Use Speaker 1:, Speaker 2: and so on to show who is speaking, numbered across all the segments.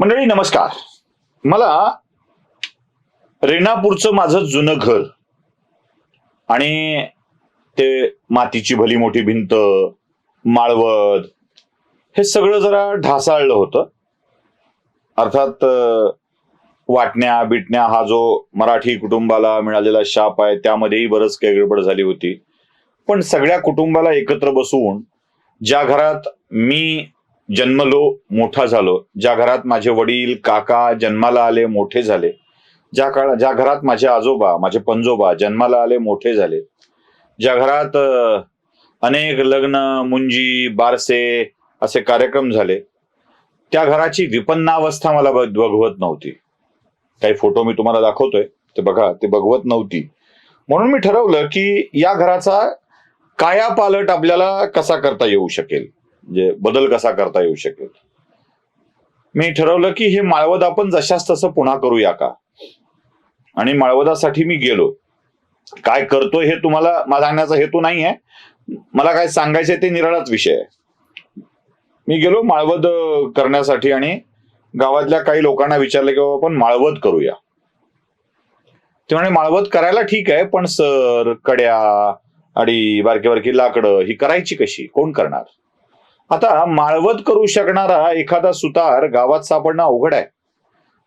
Speaker 1: मंडळी नमस्कार. मला रेणापूरचं माझं जुनं घर आणि ते मातीची भली मोठी भिंत माळवद हे सगळं जरा ढासाळलं होतं. अर्थात वाटण्या बिटण्या हा जो मराठी कुटुंबाला मिळालेला शाप आहे त्यामध्येही बरंच काही गडबड झाली होती. पण सगळ्या कुटुंबाला एकत्र बसवून ज्या घरात मी जन्मलो मोठा झालो. ज्या घरात माझे वडील काका जन्माला आले मोठे झाले. ज्या काळ ज्या घरात माझे आजोबा माझे पंजोबा जन्माला आले मोठे झाले. ज्या घरात अनेक लग्न मुंजी बारसे असे कार्यक्रम झाले. त्या घराची विपन्नावस्था मला बघवत नव्हती. काही फोटो मी तुम्हाला दाखवतोय. ते बघा ते बघवत नव्हती. म्हणून मी ठरवलं की या घराचा कायापालट आपल्याला कसा करता येऊ शकेल? म्हणजे बदल कसा करता येऊ शकेल? मी ठरवलं की हे माळवद आपण जशाच तसं पुन्हा करूया का? आणि माळवदासाठी मी गेलो. काय करतोय हे तुम्हाला सांगण्याचा हेतू नाही आहे. मला काय सांगायचंय ते निराळाच विषय आहे. मी गेलो माळवद करण्यासाठी आणि गावातल्या काही लोकांना विचारलं की आपण माळवद करूया. ते म्हणे माळवद करायला ठीक आहे पण सर कड्या आणि बारकी बारकी लाकडं ही करायची कशी? कोण करणार? आता माळवत करू शकणारा एखादा सुतार गावात सापडणं अवघड आहे.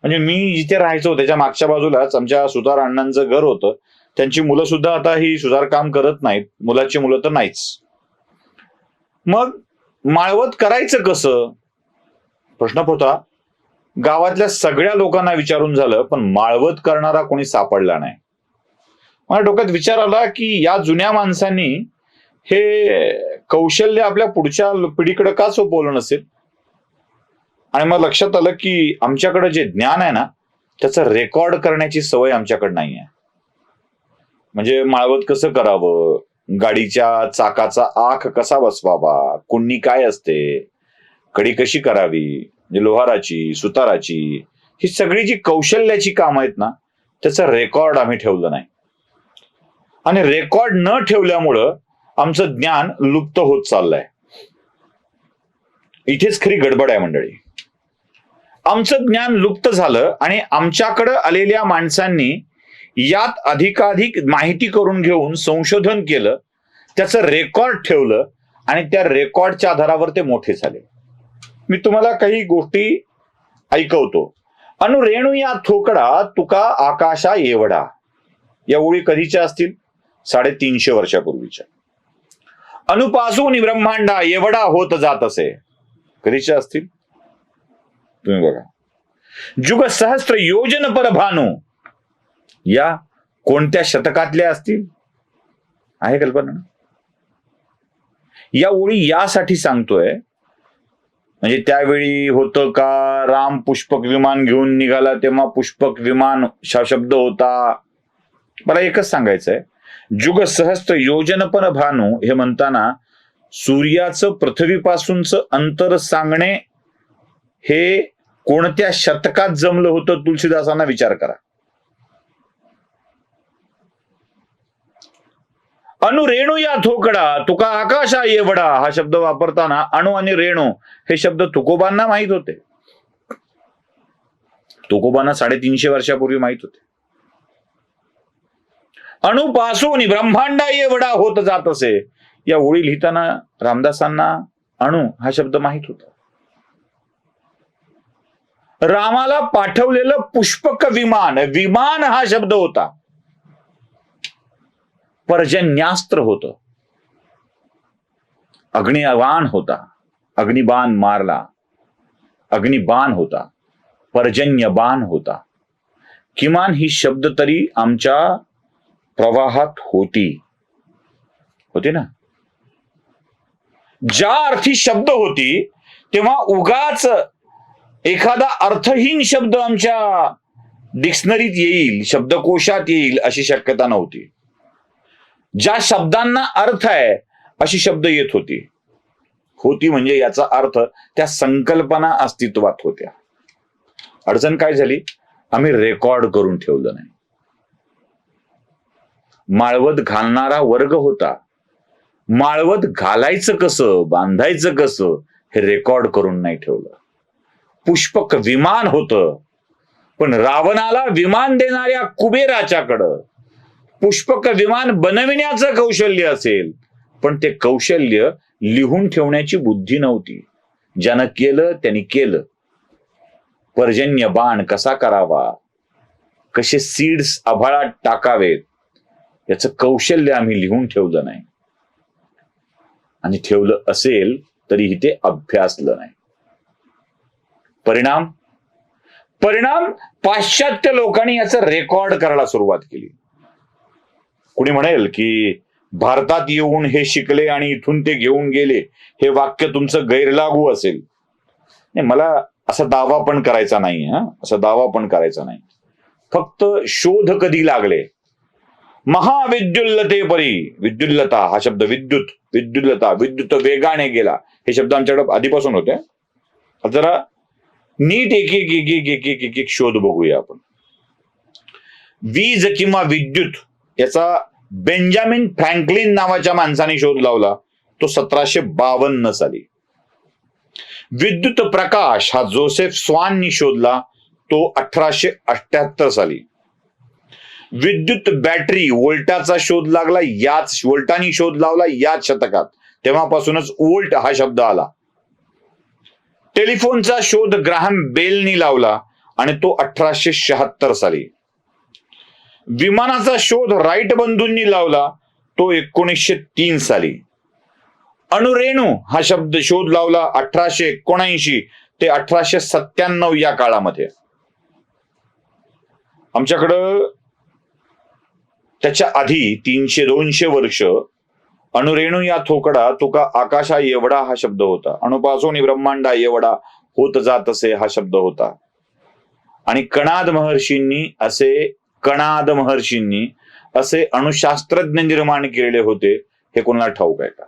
Speaker 1: म्हणजे मी जिथे राहायचो त्याच्या मागच्या बाजूलाच आमच्या सुतार अण्णांचं घर होतं. त्यांची मुलं सुद्धा आता ही सुतार काम करत नाहीत. मुलाची मुलं तर नाहीच. मग माळवत करायचं कसं? प्रश्न होता गावातल्या सगळ्या लोकांना विचारून झालं पण माळवत करणारा कोणी सापडला नाही. मला डोक्यात विचार आला की या जुन्या माणसांनी हे कौशल्य आपल्या पुढच्या पिढीकडे का सोपवलं नसेल? आणि मग लक्षात आलं की आमच्याकडे जे ज्ञान आहे ना त्याचं रेकॉर्ड करण्याची सवय आमच्याकडे नाही आहे म्हणजे माळवत कसं करावं? गाडीच्या चाकाचा आख कसा बसवावा? कुंडी काय असते? कडी कशी करावी? म्हणजे लोहाराची सुताराची ही सगळी जी कौशल्याची कामं आहेत ना त्याचं रेकॉर्ड आम्ही ठेवलं नाही. आणि रेकॉर्ड न ठेवल्यामुळं आमचं ज्ञान लुप्त होत चाललंय. इथेच खरी गडबड आहे मंडळी. आमचं ज्ञान लुप्त झालं आणि आमच्याकडं आलेल्या माणसांनी यात अधिकाधिक माहिती करून घेऊन संशोधन केलं त्याचं रेकॉर्ड ठेवलं आणि त्या रेकॉर्डच्या आधारावर ते मोठे झाले. मी तुम्हाला काही गोष्टी ऐकवतो. अनु रेणू या थोकडा तुका आकाशा एवढा या ओळी कधीच्या असतील? साडेतीनशे वर्षापूर्वीच्या. अनुपासून ब्रह्मांडा एवढा होत जात असे. कधीच्या असतील? तुम्ही बघा. जुग सहस्त्र योजन पर भानू. या कोणत्या शतकातल्या असतील? आहे कल्पना. या ओळी यासाठी सांगतोय. म्हणजे त्यावेळी होतं का राम पुष्पक विमान घेऊन निघाला तेव्हा पुष्पक विमान शब्द होता? मला एकच सांगायचंय. जुग सहस्त्र योजन पण भानू हे म्हणताना सूर्याचं पृथ्वीपासूनच अंतर सांगणे हे कोणत्या शतकात जमलं होतं तुलसीदासांना विचार करा. अणु रेणू या थोकडा तुका आकाशा एवढा हा शब्द वापरताना अणु आणि रेणू हे शब्द तुकोबांना माहीत होते. तुकोबांना साडेतीनशे वर्षापूर्वी माहीत होते. अणुपासून ब्रह्मांडा एवढा होत जात असे. या ओळी लिहिताना रामदासांना अणु हा शब्द माहीत होता. रामाला पाठवलेलं पुष्पक विमान विमान हा शब्द होता. पर्जन्यास्त्र होत. अग्निवान होता. अग्निबाण मारला. अग्निबाण होता. पर्जन्यबाण होता. किमान ही शब्द तरी आमच्या प्रवाहात होती. होती ना? ज्या अर्थी शब्द होती तेव्हा उगाच एखादा अर्थहीन शब्द आमच्या डिक्शनरीत येईल शब्दकोशात येईल अशी शक्यता नव्हती. ज्या शब्दांना अर्थ आहे अशी शब्द येत होती. होती म्हणजे याचा अर्थ त्या संकल्पना अस्तित्वात होत्या. अडचण काय झाली? आम्ही रेकॉर्ड करून ठेवलं नाही. माळवत घालणारा वर्ग होता. माळवत घालायचं कसं बांधायचं कसं हे रेकॉर्ड करून नाही ठेवलं. पुष्पक विमान होतं. पण रावणाला विमान देणाऱ्या कुबेराच्याकडं पुष्पक विमान बनविण्याचं कौशल्य असेल पण ते कौशल्य लिहून ठेवण्याची बुद्धी नव्हती. ज्यानं केलं त्यांनी केलं. पर्जन्य बाण कसा करावा? कसे सीड्स आभाळात टाकावेत? याचं कौशल्य आम्ही लिहून ठेवलं नाही. आणि ठेवलं असेल तरीही ते अभ्यासलं नाही. परिणाम? परिणाम पाश्चात्य लोकांनी याचं रेकॉर्ड करायला सुरुवात केली. कुणी म्हणेल की भारतात येऊन हे शिकले आणि इथून ते घेऊन गेले हे वाक्य तुमचं गैरलागू असेल. नाही मला असा दावा पण करायचा नाही हा? असा दावा पण करायचा नाही. फक्त शोध कधी लागले? महाविद्युल्लतेपरी विद्युल्लता हा शब्द विद्युत विद्युल्लता विद्युत वेगाने गेला. हे शब्द आमच्याकडे आधीपासून होते. जरा नीट एक एक एक एक एक एक एक शोध बघूया आपण. वीज किंवा विद्युत याचा बेंजामिन फ्रँकलिन नावाच्या माणसाने शोध लावला. तो सतराशे बावन्न साली. विद्युत प्रकाश हा जोसेफ स्वाननी शोधला. तो अठराशे अठ्याहत्तर साली. विद्युत बॅटरी वोल्टाचा शोध लागला याच वोल्टानी शोध लावला याच शतकात. तेव्हापासूनच वोल्ट हा शब्द आला. टेलिफोनचा शोध ग्राहम बेलनी लावला आणि तो अठराशे शहात्तर साली. विमानाचा शोध राईट बंधूंनी लावला तो एकोणीसशे तीन साली. अणुरेणू हा शब्द शोध लावला अठराशे एकोणऐंशी ते अठराशे सत्त्याण्णव या काळामध्ये. आमच्याकडं त्याच्या आधी तीनशे दोनशे वर्ष अणुरेणू या थोकडा तुका आकाशा एवढा हा शब्द होता. अणुपासून ब्रह्मांडा एवढा होत जात असे हा शब्द होता. आणि कणाद महर्षींनी असे कणाद महर्षींनी असे अणुशास्त्रज्ञ निर्माण केलेले होते हे कोणाला ठाऊक आहे का?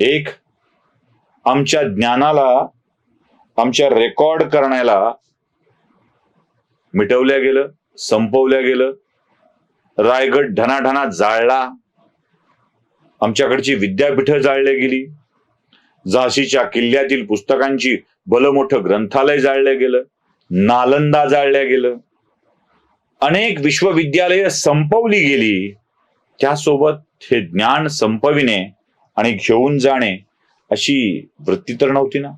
Speaker 1: एक आमच्या ज्ञानाला आमच्या रेकॉर्ड करण्याला मिटवल्या गेलं संपवल्या गेलं रायगड ढणाढणा जाळला. आमच्याकडची विद्यापीठं जाळली गेली. झाशीच्या किल्ल्यातील पुस्तकांची भलं मोठं ग्रंथालय जाळलं गेलं. नालंदा जाळल्या गेलं. अनेक विश्वविद्यालय संपवली गेली. त्यासोबत हे ज्ञान संपविणे आणि घेऊन जाणे अशी वृत्ती तर नव्हती ना.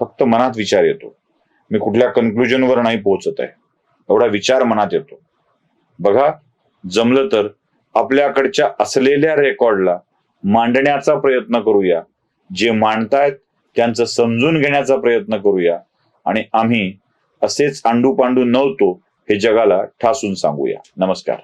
Speaker 1: फक्त मनात विचार येतो. मी कुठल्या कन्क्लुजनवर नाही पोहोचत आहे. एवढा विचार मनात येतो. बघा जमलं तर आपल्याकडच्या असलेल्या रेकॉर्डला मांडण्याचा प्रयत्न करूया. जे मांडतायत त्यांचं समजून घेण्याचा प्रयत्न करूया. आणि आम्ही असेच आंडू पांडू नव्हतो हे जगाला ठासून सांगूया. नमस्कार.